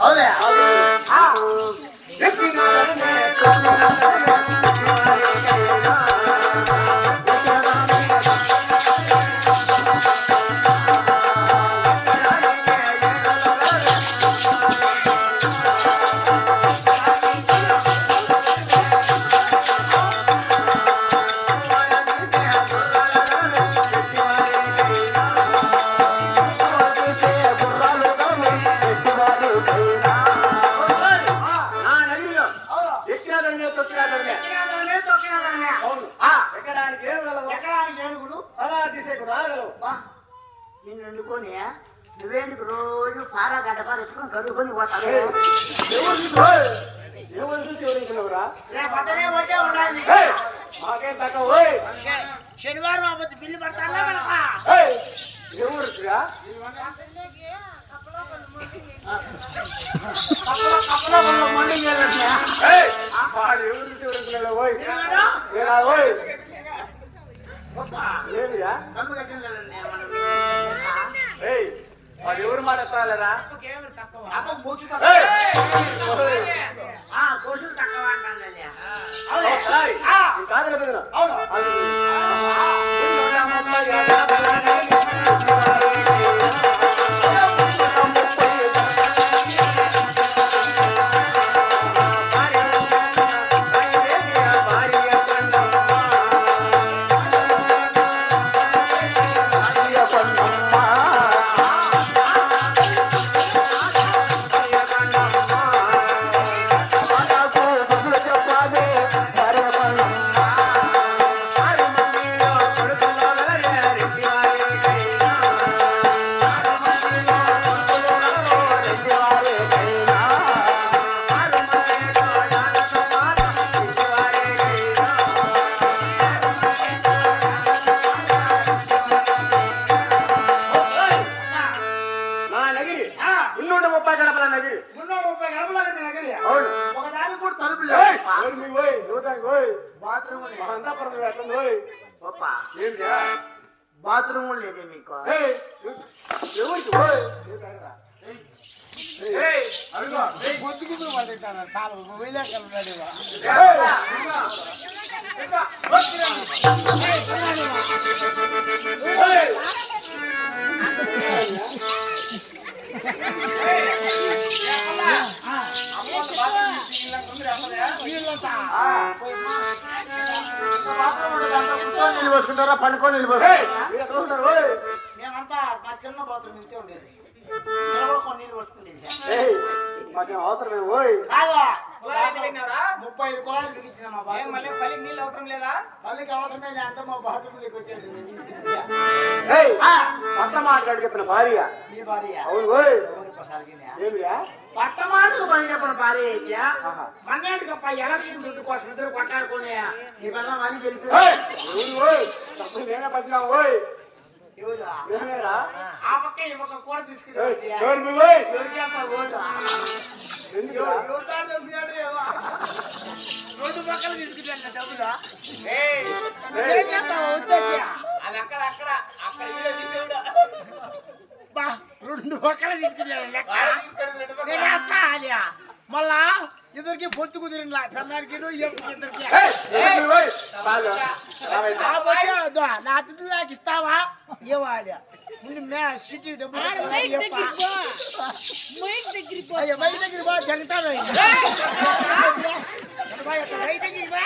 అవులే ఆ. నా నిన్ను వండుకొని నువ్వేందుకు రోజు పారా గడ్డ పార ఎత్తుకొని కడుక్కొని పోతావు? ఎవరు! ఎవరు శనివారం అవ్వద్దు బిల్లు పడతానా మనకా ఏయ్! వాడు ఎవరు మాట ఎత్తాలరా? అబ్బా, బొచ్చు ఏయ్! తక్కువ. ఓయ్! ఆ, కోసులు తక్కువ పెదనా? అవును. ఒకదానికి కూడా తలుపు ఏయ్! లేవు. ఎవరు మీ ఓయ్? నూతానికి ఓయ్? బాత్రూమ్ మా అంతాపురం ఎట్లుంది ఓయ్? గొప్ప ఏంటిరా? బాత్రూమ్ లేదే మీకు ఏయ్! కూర్చొని నిలబడుకుంటారా? పండుకొని ఓయ్? మేమంతా మా చిన్న బాత్రూమ్ ఇంతే ఉండేది? ముప్పై ఐదు కుళాయిలు బిగించిన మా బాత్రూమ్ మళ్ళీ పల్లికి నీళ్ళు అవసరం లేదా? పల్లికి అవసరమే అంతా మా బాత్రూమ్ దగ్గర వచ్చేసింది. ఏయ్! ఆ, పట్ట మాట్లాడి చెప్పిన భార్య. మీ భార్య. అవును? ఏమిరా? మాటలు పని చెప్పిన భార్య అయితే. మన్నేటికప్ప ఎలక్షన్ దుడ్డు కోసం ఇద్దరు కొట్టాడుకునే నీ వల్ల మళ్ళీ గెలిపి! ఎవరు ఓయ్! ఆ పక్క ఈ పక్క కూడా! తీసుకుని. రెండు పక్కలు తీసుకుంటాను డబ్బులు? అది అక్కడ అక్కడ. అక్కడ బా, రెండు పక్కల తీసుకున్నాను లెక్క వాడు తీసుకెళ్ళి రెండు పక్కల. నేను ఎత్తా అలియా మళ్ళా ఇద్దరికి పొత్తు కుదిరిన పెన్నాడికి ఇద్దరికి ఏయ్! ఎవరు మీ ఓయ్ బాగా రావయ్య. కాబట్టి వద్దు. నా దుడ్డు నాకు ఇస్తావా ఇవ్వాలి ముందు మే సిటీ డబ్బులు ఆడ కట్టాలి, మైక్ ఇవ్వప్పా. దగ్గరికి పో మైక్ దగ్గరికి పో అయ్యో బయట దగ్గర బా జరుగుతాను బయట దగ్గరికి బా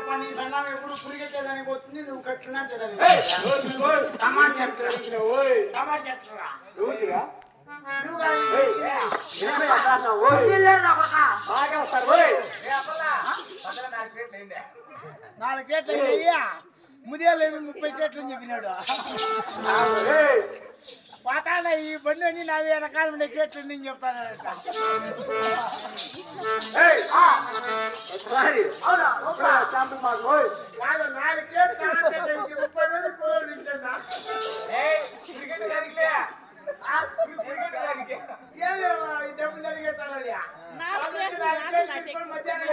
కప్ప నీ పెళ్ళాం ఎప్పుడు పురిగెట్టేదానికి పోతుంది? నువ్వు! టమాటా! టమాటా నాలుగు అయ్యా. ముదియాలేమి ముప్పై అని చెప్పినాడు. ఏయ్ పాతాన ఈ బండి అని నా వెనకాల ఉండే కేట్లు నేను చెప్తాను ఏయ్ ఆ రాని అవునా? ఒక్కరా చాంపు మాకు ఓయ్ వాళ్ళు నాలుగు కేట్లు కావాలంటే ముప్పై మంది పూలు తింటున్నా ఏయ్ క్రికెట్ గారికిలే క్రికెట్ గారికి ఏమేమో ఈ డబ్బులు జరిగేటారయ్యా నాలుగు కేట్లు, నాలుగు నాలుగు కేట్లు తీసుకొని మధ్యాహ్నం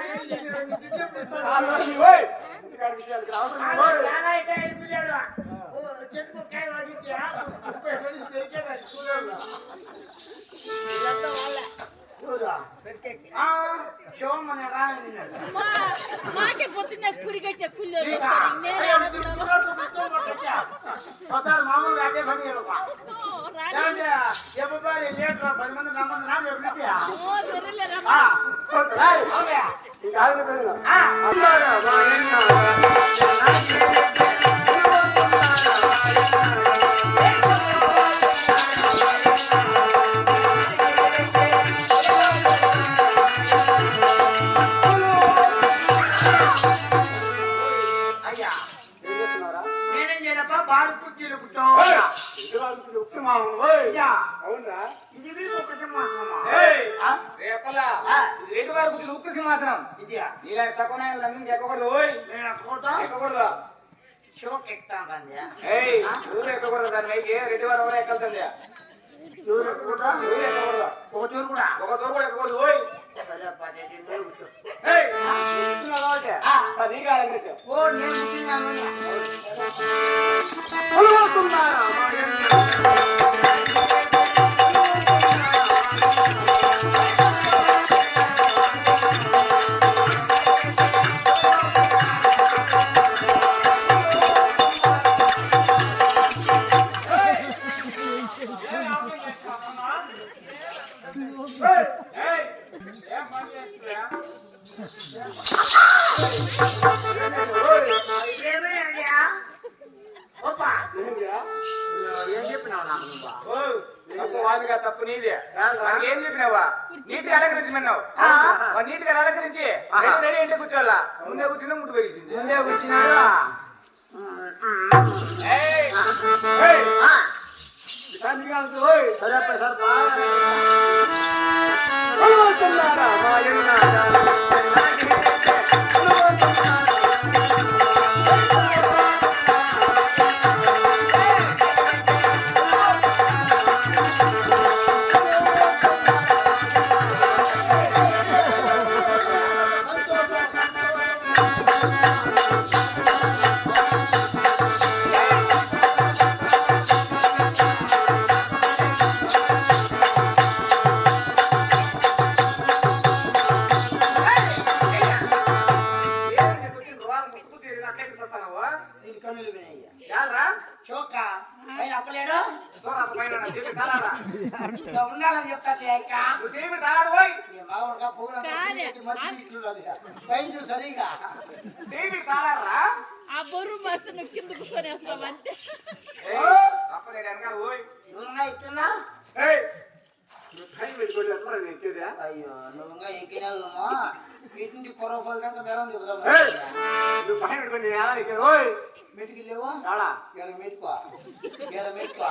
ఏమంటే, ఎప్పుడు లీటర్ పది మంది రమ్మంది నా మీరు ఏయ్! ఆ? రే అప్పలా ఆ. రేటు వారు కూర్చుని ఉక్కు సింహాసనం. నీలా తక్కువ లమ్మింగ్ ఎక్కకూడదు ఎక్కకూడదు? షోక్ ఎక్కుతాను ఊరు ఎక్కకూడదు దాని పైకి రెడ్డి వారు ఎవరు ఎక్కలుతుంది ఎవరు ఫోట ఊరు ఎక్కకూడదు? ఒక చూరు కూడా. ఒక తోరు కూడా ఎక్కకూడదు ఓయ్! కూర్చో. తప్పు నీదే ఏం చెప్పినావా నీట్గా అలంకరించమన్నావు నీట్గా అలంకరించి రెడీ అంటే కూర్చోవాలా ముందే కూర్చుని ముట్టు పెరిగింది ముందే కూర్చున్నాడు సరే పా, సరే తీరి అట్లే కూర్చొస్తానావు? వీడి కన్నులు యాల్రా? చోక ఆయన అప్పలేడు చూడు పైన? ఇంకా ఉండాలని చెప్తాది అక్క నువ్వు చేయి మీద తాళాడు పోయ్. నీ మామూలుగా కాదే. పైన సరిగా తాళాడురా? ఆ బొర్రు బస్సు నువ్వు కింద అంతే పోయ్. నువ్వు అయ్యో నువ్వుగా ఎక్కినావేమో వీటిని కొరపాలు కనుక మేడం చెబుదాం ఏయ్ నువ్వు పైన పెట్టుకొని ఎలా ఎక్కేది ఓయ్ మెటికి లేవా ఆడా ఇక్కడ మెట్టుకో ఇక్కడ మెట్టుకో